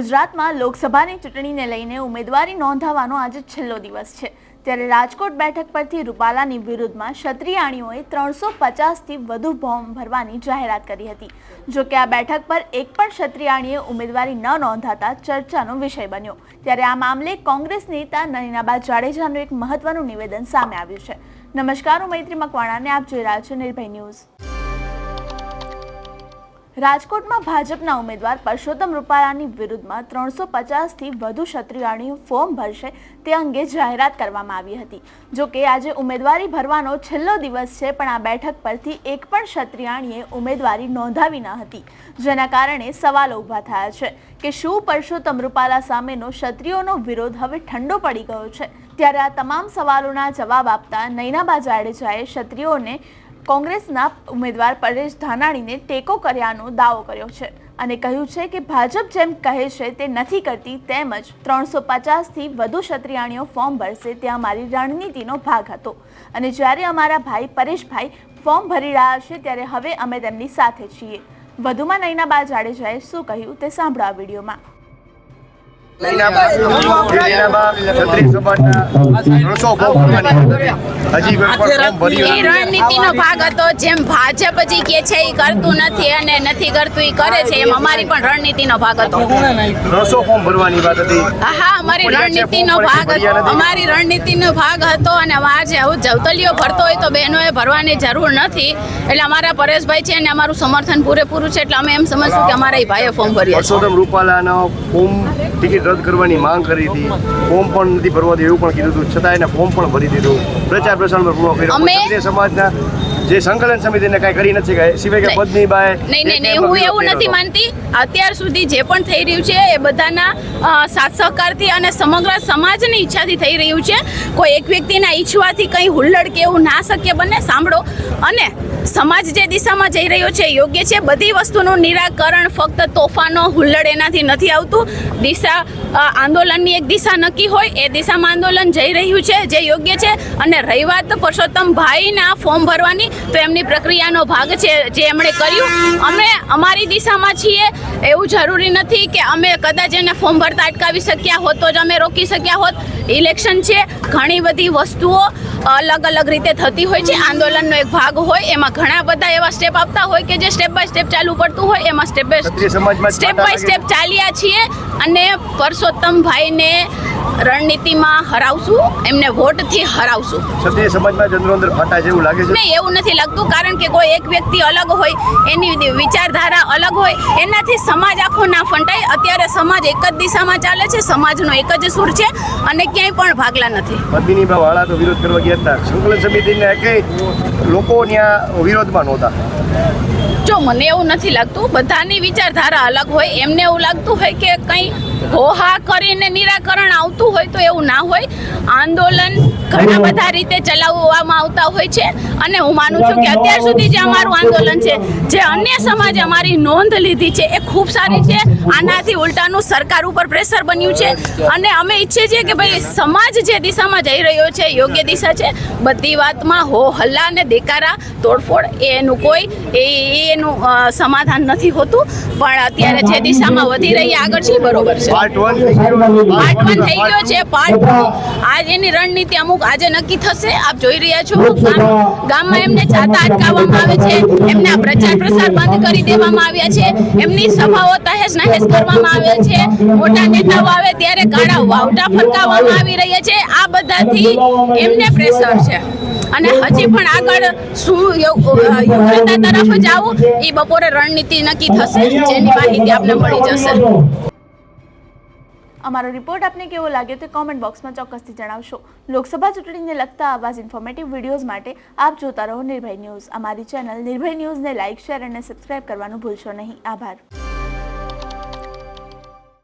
ગુજરાતમાં લોકસભાની ચૂંટણીને લઈને ઉમેદવારી નોંધાવવાનો આજે છેલ્લો દિવસ છે. ત્યારે રાજકોટ બેઠક પરથી રૂપાલાની વિરુદ્ધમાં ક્ષત્રિયાણીઓએ ત્રણસો પચાસથી વધુ ફોર્મ ભરવાની જાહેરાત કરી હતી. જોકે આ બેઠક પર એક પણ ક્ષત્રિયાણીએ ઉમેદવારી ન નોંધાતા ચર્ચાનો વિષય બન્યો. ત્યારે આ મામલે કોંગ્રેસ નેતા નરીનાબા જાડેજાનું એક મહત્વનું નિવેદન સામે આવ્યું છે. નમસ્કાર, હું મૈત્રી મકવાણાને આપ જોઈ રહ્યા છો નિર્ભય ન્યૂઝ. રાજકોટમાં ભાજપના ઉમેદવાર પરસોત્તમ રૂપાલાની વિરુદ્ધમાં ત્રણસો પચાસથી વધુ ક્ષત્રિયાણીઓ ફોર્મ ભરશે તે અંગે જાહેરાત કરવામાં આવી હતી. જો કે આજે ઉમેદવારી ભરવાનો છેલ્લો દિવસ છે, પણ આ બેઠક પરથી એક પણ ક્ષત્રિયાણીએ ઉમેદવારી નોંધાવી ન હતી, જેના કારણે સવાલો ઊભા થયા છે કે શું પરસોત્તમ રૂપાલા સામેનો ક્ષત્રિયોનો વિરોધ હવે ઠંડો પડી ગયો છે? ત્યારે આ તમામ સવાલોના જવાબ આપતા નૈનાબા જાડેજાએ ક્ષત્રિયોને કોંગ્રેસના ઉમેદવાર પરેશ ધાનાણીને ટેકો કર્યાનો દાવો કર્યો છે અને કહ્યું છે કે ભાજપ જેમ કહે છે તે નથી કરતી, તેમજ ત્રણસો પચાસથી વધુ ક્ષત્રિયાણીઓ ફોર્મ ભરશે તે અમારી રણનીતિનો ભાગ હતો. અને જ્યારે અમારા ભાઈ પરેશભાઈ ફોર્મ ભરી રહ્યા છે, ત્યારે હવે અમે તેમની સાથે છીએ. વધુમાં નૈનાબા જાડેજાએ શું કહ્યું તે સાંભળો આ વિડીયોમાં. રણનીતિનો ભાગ હતો જેમ ભાજપ હજી કે છે એ કરતું નથી અને નથી કરતું એ કરે છે એમ અમારી પણ રણનીતિનો ભાગ હતો ત્રણસો ફોર્મ ભરવાની વાત હતી હા અમારી રણનીતિનો ભાગ હતો અમારી રણનીતિનો ભાગ હતો અને આજે આવું જવતલીઓ ભરતો હોય તો બહેનોએ ભરવાની જરૂર નથી એટલે અમારા પરેશભાઈ છે અને અમારું સમર્થન પૂરેપૂરું છે એટલે અમે એમ સમજશું કે અમારા એ ભાઈએ ફોર્મ ભર્યું છે રૂપાલાનો ફોર્મ ટિકિટ રદ કરવાની માંગ કરી હતી. ફોર્મ પણ નથી ભરવા દે એવું પણ કીધું હતું. છતાં એને ફોર્મ પણ ભરી દીધું. પ્રચાર પ્રસાર પર કર્યો. સમાજના જે સંકલન સમિતિને કઈ કરી નથી કે સિવાય કે પદની બાય નહીં નહીં નહીં હું એવું નથી માનતી. અત્યાર સુધી જે પણ થઈ રહ્યું છે એ બધાના સાથ સહકારથી અને સમગ્ર સમાજની ઈચ્છાથી થઈ રહ્યું છે. કોઈ એક વ્યક્તિના ઈચ્છવાથી કંઈ હુલ્લડ કે એવું ના શક્ય બને સાંભળો. અને સમાજ જે દિશામાં જઈ રહ્યો છે યોગ્ય છે. બધી વસ્તુનું નિરાકરણ ફક્ત તોફાનો હુલ્લડ એનાથી નથી આવતું. દિશા આંદોલનની એક દિશા નક્કી હોય એ દિશામાં આંદોલન જઈ રહ્યું છે જે યોગ્ય છે. અને રહી વાત પરસોત્તમ ભાઈના ફોર્મ ભરવાની. તો એમની પ્રક્રિયાનો ભાગ છે જે એમણે કર્યું. અમે અમારી દિશામાં છીએ. એવું જરૂરી નથી કે અમે કદાચ એને ફોર્મ ભરતા અટકાવી શક્યા હોત તો જ અમે રોકી શક્યા હોત. ઇલેક્શન છે. ઘણી બધી વસ્તુઓ અલગ અલગ રીતે થતી હોય છે. આંદોલનનો એક ભાગ હોય. એમાં ઘણા બધા એવા સ્ટેપ આપતા હોય કે જે સ્ટેપ બાય સ્ટેપ ચાલુ પડતું હોય. એમાં step by step by step ચાલ્યા છીએ અને પરસોત્તમ ભાઈને રણનીતિમાં હરાવશું. એમને વોટથી હરાવશું. ક્ષત્રિય સમાજમાં અંદર ફાટા જેવું લાગે છે? નહીં એવું નથી લાગતું કારણ કે કોઈ એક વ્યક્તિ અલગ હોય, એની વિચારધારા અલગ હોય, એનાથી સમાજ આખો ના ફંટાય. અત્યારે સમાજ એક જ દિશામાં ચાલે છે, સમાજનો એક જ સુર છે અને ક્યાંય પણ ભાગલા નથી. ભાવ વાળા તો વિરોધ કરવા ગયા હતા. શુક્લ સમિતિને કઈ લોકો ત્યાં વિરોધમાં નહોતા. જો મને એવું નથી લાગતું બધાની વિચારધારા અલગ હોય. એમને એવું લાગતું હોય કે કંઈ હોહા કરીને નિરાકરણ આવતું હોય તો એવું ના હોય. આંદોલન ઘણા બધા રીતે ચલાવવામાં આવતા હોય છે. અને હું માનું છું કે અત્યાર સુધી જે અમારું આંદોલન છે જે અન્ય સમાજે અમારી નોંધ લીધી છે એ ખૂબ સારી છે. આનાથી ઉલટાનું સરકાર ઉપર પ્રેશર બન્યું છે. અને અમે ઈચ્છીએ છીએ કે ભાઈ સમાજ જે દિશામાં જઈ રહ્યો છે યોગ્ય દિશા છે. બધી વાતમાં હો હલ્લા અને દેકારા તોડફોડ એનું કોઈ એ એનું સમાધાન નથી હોતું. પણ અત્યારે જે દિશામાં વધી રહી આગળ છે બરોબર છે. પાર્ટ વન થઈ ગયો છે. પાર્ટ આજ એની રણનીતિ અમુક આજે નક્કી થશે આપ જોઈ રહ્યા છો. ગામ- ગામમાં એમને જાતા અટકાવવામાં આવે છે એમના પ્રચાર પ્રસાર બંધ કરી દેવામાં આવ્યા છે એમની સભાઓ તહેસ નહેસ કરવામાં આવે છે. મોટા નેતાઓ આવે ત્યારે કાળા વાવટા ફરકાવવામાં આવી રહ્યા છે. આ બધાથી એમને પ્રેશર છે. અને હજી પણ આગળ શું યોગ્યતા તરફ જવું એ બપોરે રણનીતિ નક્કી થશે, જેની માહિતી આપને મળી જશે. અમારો રિપોર્ટ આપને કેવો લાગ્યો તે કોમેન્ટ બોક્સમાં ચોક્કસથી જણાવશો. લોકસભા ચૂંટણીને લગતા આવા જ ઇન્ફોર્મેટિવ વિડીયોઝ માટે આપ જોતા રહો નિર્ભય ન્યૂઝ. અમારી ચેનલ નિર્ભય ન્યૂઝને લાઇક શેર અને સબસ્ક્રાઇબ કરવાનું ભૂલશો નહીં. આભાર.